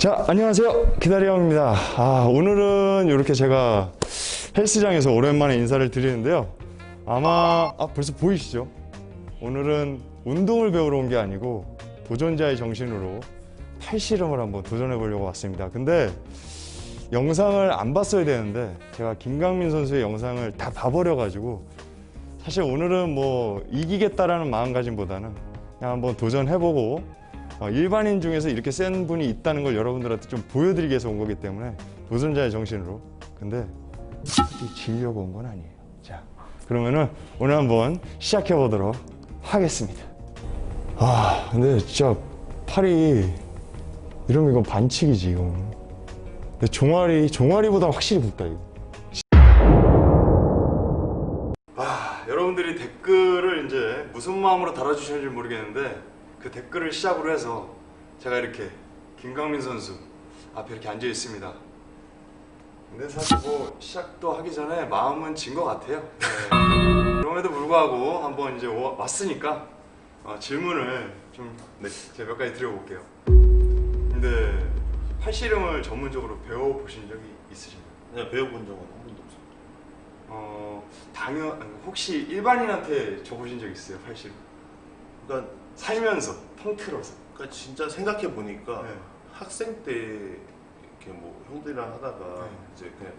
자, 안녕하세요. 기다리형입니다. 아, 오늘은 이렇게 제가 헬스장에서 오랜만에 인사를 드리는데요. 아마, 아, 벌써 보이시죠? 오늘은 운동을 배우러 온 게 아니고 도전자의 정신으로 팔씨름을 한번 도전해 보려고 왔습니다. 근데 영상을 안 봤어야 되는데 제가 김강민 선수의 영상을 다 봐버려 가지고 사실 오늘은 뭐 이기겠다라는 마음가짐보다는 그냥 한번 도전해보고 어, 일반인 중에서 이렇게 센 분이 있다는 걸 여러분들한테 좀 보여드리기 위해서 온 거기 때문에 도전자의 정신으로. 근데 지려고 온 건 아니에요. 자 그러면은 오늘 한번 시작해 보도록 하겠습니다. 아 근데 진짜 팔이 이러면 이건 반칙이지 이거는 근데 종아리 종아리보다 확실히 붓다 이거. 아, 여러분들이 댓글을 이제 무슨 마음으로 달아주시는지 모르겠는데 그 댓글을 시작으로 해서 제가 이렇게 김강민 선수 앞에 이렇게 앉아 있습니다. 근데 사실 뭐 시작도 하기 전에 마음은 진 것 같아요. 네. 그럼에도 불구하고 한번 이제 와- 왔으니까 어, 질문을 좀 네, 제가 몇 가지 드려볼게요. 근데 팔씨름을 전문적으로 배워보신 적이 있으신가요? 그냥 배워본 적은 한 번도 없어요. 어 당연 혹시 일반인한테 줘보신 적 있어요 팔씨름? 그러니까, 살면서 통틀어서. 그러니까 진짜 생각해 보니까 네. 학생 때 이렇게 뭐 형들이랑 하다가 네. 이제 그냥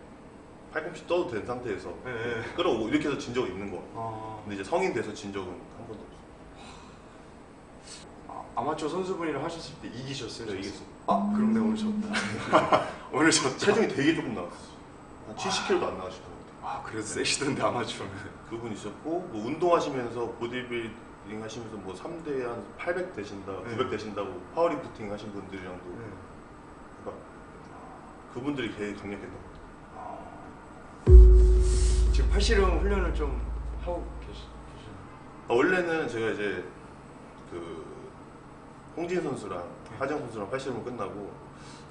팔꿈치 떠도 된 상태에서 네, 네. 끌어오고 이렇게 해서 진 적은 있는 거. 아, 근데 이제 성인 돼서 진 적은 한 번도 없어요. 아, 아마추어 선수분이랑 하셨을 때 이기셨어요? 네? 이겼어요. 아 그럼 내가 오늘 졌다. 오늘 졌다. 체중이 되게 조금 나왔어요. 한 70kg도 안 나가시더라고요. 아 그래도 세시던데 아마추어는. 그분 있었고 뭐 운동하시면서 보디빌 딩 하시면서 뭐 3대 한800 되신다, 네. 900 되신다고 파워리프팅 하신 분들이랑도 네. 그러니까 그분들이 되게 강력했던 것 같아요. 지금 팔씨름 훈련을 좀 하고 계시, 계시나요? 아, 원래는 제가 이제 그 홍진 선수랑 네. 하정 선수랑 팔씨름을 끝나고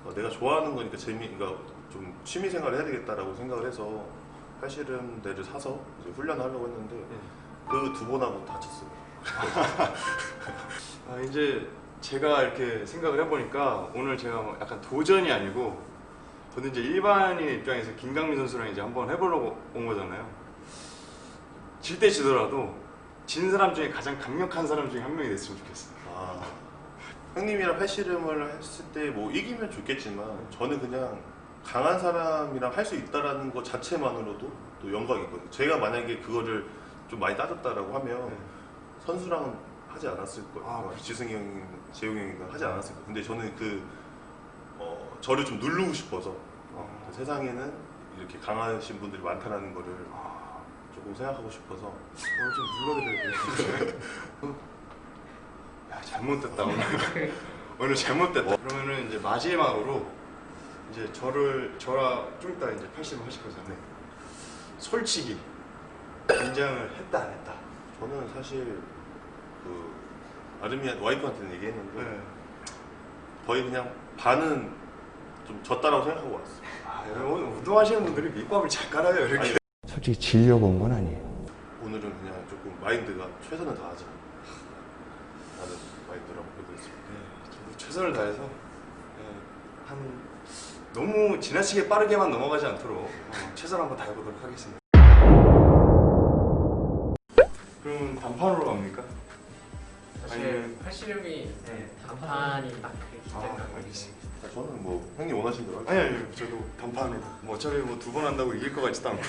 어, 내가 좋아하는 거니까 재미, 그러니까 좀 취미 생활을 해야 되겠다라고 생각을 해서 팔씨름대를 사서 이제 훈련을 하려고 했는데 네. 그두 번 하고 다쳤어요. 아, 이제 제가 이렇게 생각을 해보니까 오늘 제가 뭐 약간 도전이 아니고 저는 이제 일반인 입장에서 김강민 선수랑 이제 한번 해보려고 온 거잖아요. 질 때 지더라도 진 사람 중에 가장 강력한 사람 중에 한 명이 됐으면 좋겠어요. 아, 형님이랑 팔씨름을 했을 때 뭐 이기면 좋겠지만 저는 그냥 강한 사람이랑 할 수 있다라는 것 자체만으로도 또 영광이거든요. 제가 만약에 그거를 좀 많이 따졌다라고 하면 네. 선수랑 하지 않았을 거예요. 아, 어, 그렇죠. 지승이 형, 재용이 형이랑 하지 않았을 거예요. 근데 저는 그 어, 저를 좀 누르고 싶어서 어, 어. 세상에는 이렇게 강하신 분들이 많다라는 거를 아, 조금 생각하고 싶어서 오늘 좀 눌러드려야. 야 잘못됐다 오늘. 오늘 잘못됐다. 그러면은 이제 마지막으로 이제 저를 저랑 좀 이따 이제 80을 하실 거잖아요. 솔직히 긴장을 했다 안 했다. 저는 사실 그 아르미안 와이프한테는 얘기했는데 네. 거의 그냥 반은 좀 졌다라고 생각하고 왔어요. 아, 여러분 운동하시는 분들이 밑밥을 잘 깔아요 이렇게. 아니, 솔직히 온건 아니에요. 오늘은 그냥 조금 마인드가 최선을 다하자. 라는 마인드라고 보고 있습니다. 네, 저도 최선을 다해서 네, 한 너무 지나치게 빠르게만 넘어가지 않도록 어, 최선을 한번 다해보도록 하겠습니다. 그럼 단판으로 갑니까? 사실 아니면- 팔씨름이 네, 단판이 딱 있기 아, 때문에 알겠습니다. 아, 저는 뭐 형님 원하신 대로 아니 할게요. 아니 저도 단판으로. 뭐 어차피 뭐 두 번 한다고 이길 것 같지도 않고.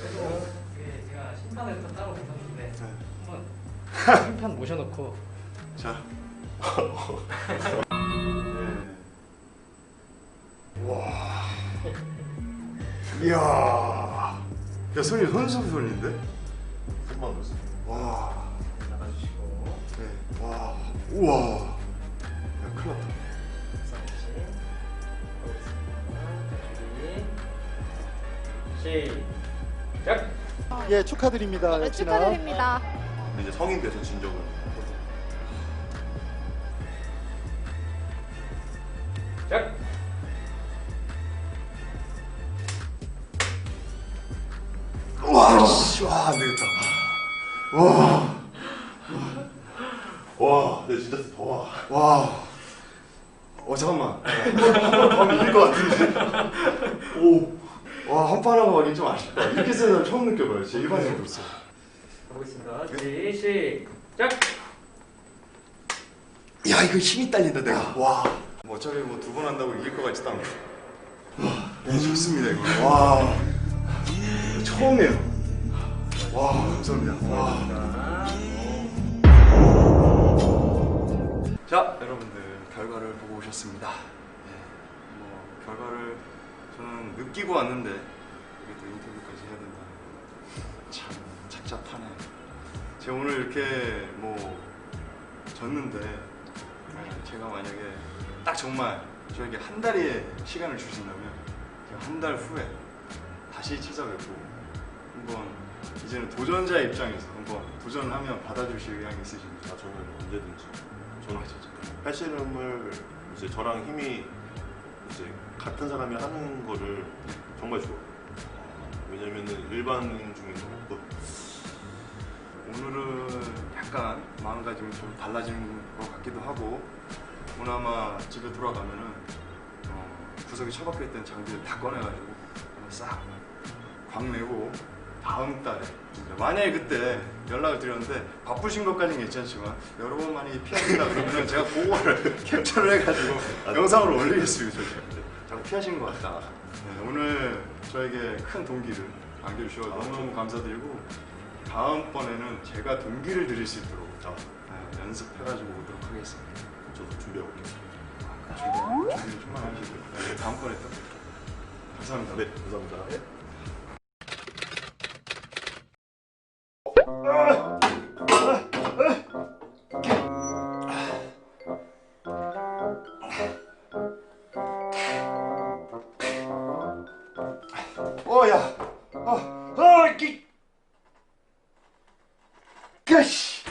그래서 이게 제가 심판을 또 따로 모셨는데 네. 한번 심판 모셔놓고 자. 네. 와. 이야. 야 손이 손수 손인데? 손만 넣었어요. 와. 나가주시고 네. 와. 우와. 야 큰일 났다. 시작 예, 축하드립니다. 네, 역시나. 축하드립니다. 근데 이제 성인 돼서 진 적은 시작 와, 씨, 와, 안 되겠다. 와, 와, 근데 진짜 와. 와. 어 잠깐만. 한번 이길 것 같은데. 오. 와 한판하고 가긴 좀 아쉽다. 이렇게 쓰는 사람 처음 느껴봐요. 제 일반인으로서. 가보겠습니다. 준비 시작. 야 이거 힘이 딸린다 내가. 와. 뭐 어차피 뭐 두 번 한다고 이길 것 같지도 않고. 와. 네 좋습니다 이거. 와. 처음이에요. 와 감사합니다. 와. 자, 여러분들 결과를 보고 오셨습니다. 예, 뭐 결과를 저는 느끼고 왔는데 이게 또 인터뷰까지 해야 된다는 참 착잡하네. 제가 오늘 이렇게 뭐 졌는데 예, 제가 만약에 딱 정말 저에게 한 달의 시간을 주신다면 제가 한 달 후에 다시 찾아뵙고 한번 이제는 도전자 입장에서 한번 도전하면 받아주실 의향이 있으십니까? 아, 저는 언제든지. 저는. 팔씨름을 이제 저랑 힘이 이제 같은 사람이 하는 거를 정말 좋아. 왜냐면은 일반인 중에는 없고 오늘은 약간 마음가짐이 좀 달라진 것 같기도 하고 오늘 아마 집에 돌아가면은 어, 구석에 처박혀 있던 장비를 다 꺼내가지고 한번 싹 광내고 다음 달에 만약에 그때 연락을 드렸는데 바쁘신 것까지는 괜찮지만 여러 번 많이 피하신다 그러면 제가 그거를 캡처를 해가지고 영상으로 올리겠습니다. 자꾸 피하신 것 같다. 네, 오늘 저에게 큰 동기를 안겨주셔서 너무너무 감사드리고 다음번에는 제가 동기를 드릴 수 있도록 네, 연습해가지고 오도록 하겠습니다. 저도 준비하고 있겠습니다. 준비 정말 하시고 네, 다음번에 또 감사합니다. 네, 감사합니다. おや。ああきよし。